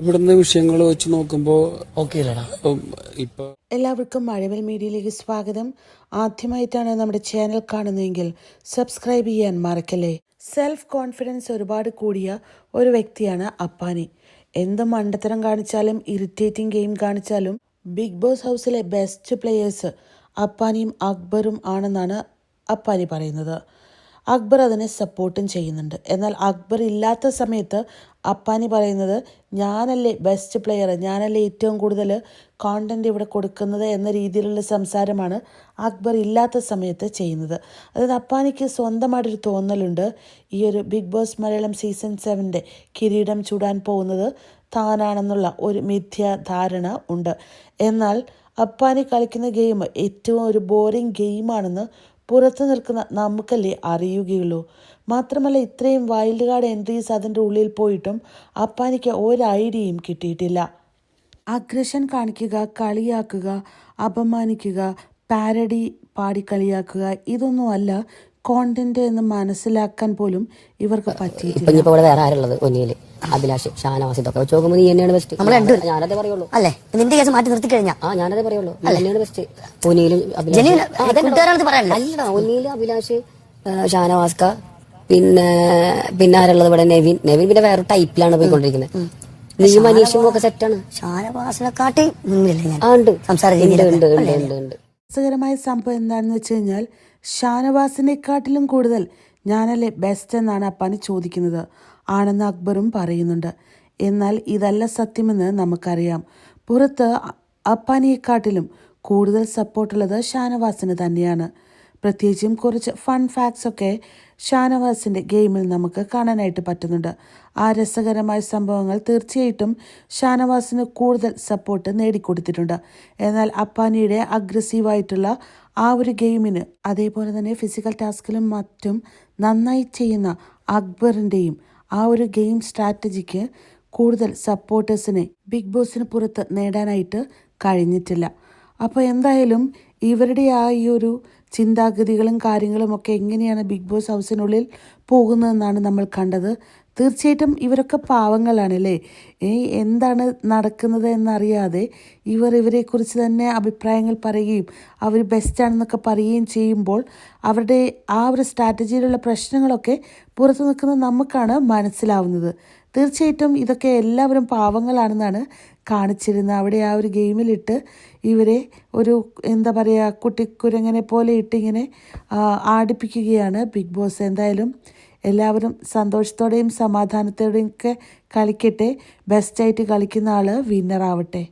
ഇവിടുന്ന് വിഷയങ്ങൾ വെച്ച് നോക്കുമ്പോൾ ഓക്കെ അല്ലടാ ഇപ്പൊ എല്ലാവർക്കും മഴവിൽ മീഡിയയിലേക്ക് സ്വാഗതം. ആദ്യമായിട്ടാണ് നമ്മുടെ ചാനൽ കാണുന്നതെങ്കിൽ സബ്സ്ക്രൈബ് ചെയ്യാൻ മറക്കല്ലേ? സെൽഫ് കോൺഫിഡൻസ് ഒരുപാട് കൂടിയ ഒരു വ്യക്തിയാണ് അപ്പാനി. എന്ത് മണ്ടത്തരം കാണിച്ചാലും ഇറിറ്റേറ്റിംഗ് ഗെയിം കാണിച്ചാലും ബിഗ് ബോസ് ഹൗസിലെ ബെസ്റ്റ് പ്ലേയേഴ്സ് അപ്പാനിയും അക്ബറും ആണെന്നാണ് അപ്പാനി പറയുന്നത്. അക്ബർ അതിനെ സപ്പോർട്ടും ചെയ്യുന്നുണ്ട്. എന്നാൽ അക്ബർ ഇല്ലാത്ത സമയത്ത് അപ്പാനി പറയുന്നത് ഞാനല്ലേ ബെസ്റ്റ് പ്ലെയർ ഞാനല്ലേ ഏറ്റവും കൂടുതൽ കോണ്ടന്റ് ഇവിടെ കൊടുക്കുന്നത് എന്ന രീതിയിലുള്ള സംസാരമാണ് അക്ബർ ഇല്ലാത്ത സമയത്ത് ചെയ്യുന്നത്. അതായത് അപ്പാനിക്ക് സ്വന്തമായിട്ടൊരു തോന്നലുണ്ട്. ഈ ഒരു ബിഗ് ബോസ് മലയാളം സീസൺ സെവന്റെ കിരീടം ചൂടാൻ പോകുന്നത് താനാണെന്നുള്ള ഒരു മിഥ്യാധാരണ ഉണ്ട്. എന്നാൽ അപ്പാനി കളിക്കുന്ന ഗെയിം ഏറ്റവും ഒരു ബോറിംഗ് ഗെയിമാണെന്ന് പുറത്തു നിൽക്കുന്ന നമുക്കല്ലേ അറിയുകയുള്ളൂ. മാത്രമല്ല ഇത്രയും വൈൽഡ് കാർഡ് എൻട്രീസ് അതിന്റെ ഉള്ളിൽ പോയിട്ടും അപ്പാനിക്ക് ഒരു ഐഡിയയും കിട്ടിയിട്ടില്ല. അഗ്രഷൻ കാണിക്കുക കളിയാക്കുക അപമാനിക്കുക പാരഡി പാടി കളിയാക്കുക ഇതൊന്നുമല്ല കോണ്ടന്റ് എന്ന് മനസ്സിലാക്കാൻ പോലും ഇവർക്ക് പറ്റിയിട്ടില്ല. ഇപ്പൊ ഇനിയിപ്പോ ഇവിടെ വേറെ ആരുള്ളത്? ഒന്നിയിൽ അഭിലാഷ് ഷാനവാസ് ഇതൊക്കെ. വെച്ച് നോക്കുമ്പോൾ നീ തന്നെയാണ് ബെസ്റ്റ് നമ്മൾ രണ്ടുപേരും. ഞാനതേ പറയുള്ളൂ. അല്ലേ? നിന്റെ കേസ് മാറ്റി നിർത്തി കഴിഞ്ഞാ? ആ ഞാനതേ പറയുള്ളൂ. നീ തന്നെയാണ് ബെസ്റ്റ് ഒന്നിയിലും ജനുവിന് കൂട്ടുകാരാണെന്ന് പറയാനല്ലേ? അല്ലടാ ഒന്നിയിൽ അഭിലാഷ് ആ, ഷാനവാസ്ക പിന്നെ പിന്നെ ആരുള്ളത് ഇവിടെ? നെവിൻ. നെവിൻ പിന്നെ വേറെ ടൈപ്പിലാണ് പോയിക്കൊണ്ടിരിക്കുന്നത്. നീയും മനീഷും ഒക്കെ സെറ്റാണ് ഷാനവാസിനെക്കാട്ടി മുന്നിലല്ലേ ഞാൻ? ആ ഉണ്ട്. സംസാര ഉണ്ട് രീതിയിലൊക്കെ. ഉണ്ട് ഉണ്ട് ഉണ്ട് ഉണ്ട്. രസകരമായ സംഭവം എന്താണെന്ന് വെച്ച് കഴിഞ്ഞാൽ ഷാനവാസിനെക്കാട്ടിലും കൂടുതൽ ഞാനല്ലേ ബെസ്റ്റ് എന്നാണ് അപ്പാനി ചോദിക്കുന്നത്. ആണെന്ന് അക്ബറും പറയുന്നുണ്ട്. എന്നാൽ ഇതല്ല സത്യമെന്ന് നമുക്കറിയാം. പുറത്ത് അപ്പാനിയെക്കാട്ടിലും കൂടുതൽ സപ്പോർട്ടുള്ളത് ഷാനവാസിന് തന്നെയാണ്. പ്രത്യേകിച്ചും കുറച്ച് ഫൺ ഫാക്ട്സ് ഒക്കെ ഷാനവാസിന്റെ ഗെയിമിൽ നമുക്ക് കാണാനായിട്ട് പറ്റുന്നുണ്ട്. ആ രസകരമായ സംഭവങ്ങൾ തീർച്ചയായിട്ടും ഷാനവാസിന് കൂടുതൽ സപ്പോർട്ട് നേടിക്കൊടുത്തിട്ടുണ്ട്. എന്നാൽ അപ്പാനിയുടെ അഗ്രസീവായിട്ടുള്ള ആ ഒരു ഗെയിമിന് അതേപോലെ തന്നെ ഫിസിക്കൽ ടാസ്കിലും മറ്റും നന്നായി ചെയ്യുന്ന അക്ബറിന്റെയും ആ ഒരു ഗെയിം സ്ട്രാറ്റജിക്ക് കൂടുതൽ സപ്പോർട്ടേഴ്സിനെ ബിഗ് ബോസിന് പുറത്ത് നേടാനായിട്ട് കഴിഞ്ഞിട്ടില്ല. അപ്പോൾ എന്തായാലും ഇവരുടെ ആ ഈ ഒരു ചിന്താഗതികളും കാര്യങ്ങളും ഒക്കെ എങ്ങനെയാണ് ബിഗ് ബോസ് ഹൗസിനുള്ളിൽ പോകുന്നതെന്നാണ് നമ്മൾ കണ്ടത്. തീർച്ചയായിട്ടും ഇവരൊക്കെ പാവങ്ങളാണ് അല്ലേ എന്താണ് നടക്കുന്നത് എന്നറിയാതെ ഇവർ ഇവരെക്കുറിച്ച് തന്നെ അഭിപ്രായങ്ങൾ പറയുകയും അവർ ബെസ്റ്റാണെന്നൊക്കെ പറയുകയും ചെയ്യുമ്പോൾ അവരുടെ ആ ഒരു സ്ട്രാറ്റജിയിലുള്ള പ്രശ്നങ്ങളൊക്കെ പുറത്തു നിൽക്കുന്ന നമുക്കാണ് മനസ്സിലാവുന്നത്. തീർച്ചയായിട്ടും ഇതൊക്കെ എല്ലാവരും പാവങ്ങളാണെന്നാണ് കാണിച്ചിരുന്നത്. അവിടെ ആ ഒരു ഗെയിമിലിട്ട് ഇവരെ ഒരു എന്താ പറയുക കുട്ടിക്കുരങ്ങനെ പോലെ ഇട്ടിങ്ങനെ ആടിപ്പിക്കുകയാണ് ബിഗ് ബോസ്. എന്തായാലും എല്ലാവരും സന്തോഷത്തോടെയും സമാധാനത്തോടെയും ഒക്കെ കളിക്കട്ടെ. ബെസ്റ്റായിട്ട് കളിക്കുന്ന ആൾ വിന്നറാവട്ടെ